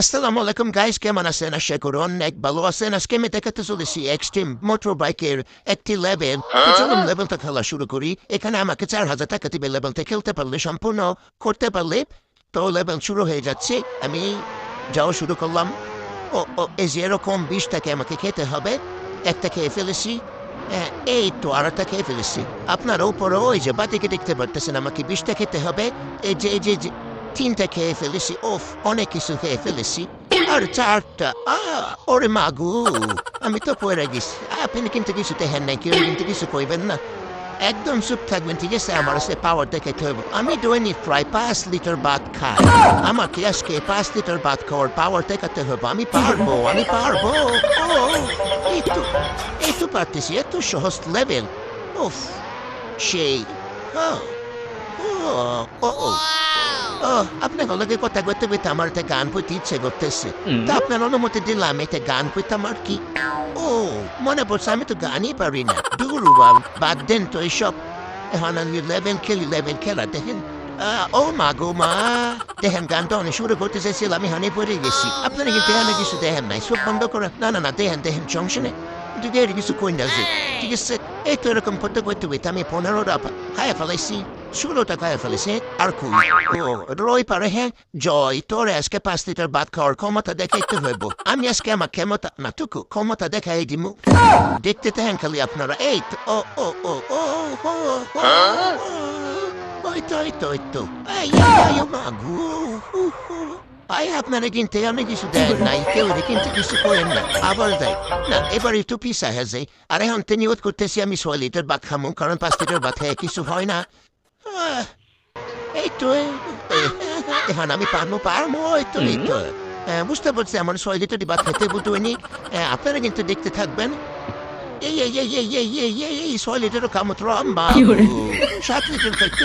আসসালামু আলাইকুম গাইস কেমন আছেন আশা করি অনেক ভালো আছেন আজকে আমি দেখাতে চলেছি এক্সট্রিম মোটর বাইকের একটি লেভেল চলুন লেভেলটা খেলা শুরু করি এখানে আমাকে চার হাজার টাকা দিবে লেভেলটা খেলতে পারলে সম্পূর্ণ করতে পারলে তো লেভেল শুরু হয়ে যাচ্ছে আমি যাওয়া শুরু করলাম ও ও এই যে এরকম বিষটাকে আমাকে খেতে হবে একটা খেয়ে ফেলেছি এই তো আর একটা খেয়ে ফেলেছি আপনার উপরে ওই যে বাতিকে দেখতে পারতেছেন আমাকে বিষটা খেতে হবে এই যে এই যে খেয়ে ফেলেছি ওফ অনেক কিছু খেয়ে ফেলেছি আর চারটা আহ, ওরে মাগু আমি তো পড়ে গেছি আপনি কিন্তু কিছু দেখেন নাই কেউ কিন্তু কিছু কইবেন না একদম চুপ থাকবেন ঠিক আছে আমার সে পাওয়ার দেখাতে হবে আমি দৈনিক প্রায় পাঁচ লিটার ভাত খাই আমাকে আজকে পাঁচ লিটার ভাত খাওয়ার পাওয়ার দেখাতে হবে আমি পারব আমি পারব এই তো এই তো পারতেছি এত সহজ লেভেল উফ সেই ও ও ও ও আপনার লগে কথা করতে করতে আমার একটা গান করতে ইচ্ছে করতেছে। তা আপনার অনুমতি দিলাম এটা গান করতাম আর কি। ও মনে পড়ছে আমি তো গানই পারি না। দূর বাদ দেন তো এইসব এখন আমি লেভেল খেলি লেভেল খেলা দেখেন। ও মা গো মা। দেখেন গানটা অনেক শুরু করতে চাইছিলাম আমি হানি পড়ে গেছি। আপনারা কিন্তু এখানে কিছু দেখেন নাই? সব বন্ধ করে। না না না দেখেন দেখেন কিন্তু এর কিছু কই না ঠিক আছে এই তো এরকম করতে করতে আমি পনেরোটা খাইয়া ফেলাইছি। Solo такая фалесе арку. Рой парехе джой тореске паститер баткар комота декетте вебу. Ам яскема кемота натуку комота дека едиму. Диктите хенкали апнара эйт. О о о о о о. Ой той той ту. Ай я я магу. আই আপনারা কিনতে আমি কিছু দেন নাই কেউ কিন্তু কিছু করেন না আবার দেয় না এবার একটু পিসা হয়ে যায় আর এখন তেনিয়ত করতেছি আমি ছয় লিটার বাদ খামো কারণ পাঁচ লিটার বাদ কিছু হয় না পারব এই তো এই তো আহ, বুঝতে পারছি আমার ছয় লিটার ভাত খেতে বুঝুনি আপনারা কিন্তু দেখতে থাকবেন এই এই এই এই এই এই এই এই ছয় লিটারও কামত রম্বা সাত লিটার খাইতে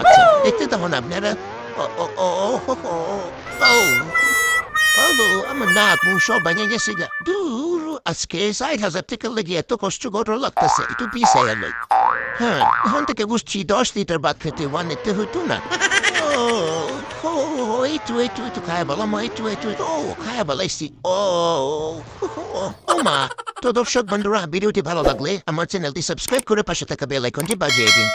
আচ্ছা একটু তখন আপনারা তো দর্শক, বন্ধুরা, ভিডিওটি ভালো লাগলে আমার চ্যানেলটি সাবস্ক্রাইব করে পাশে থাকা বেল আইকনটি বাজিয়ে দিন।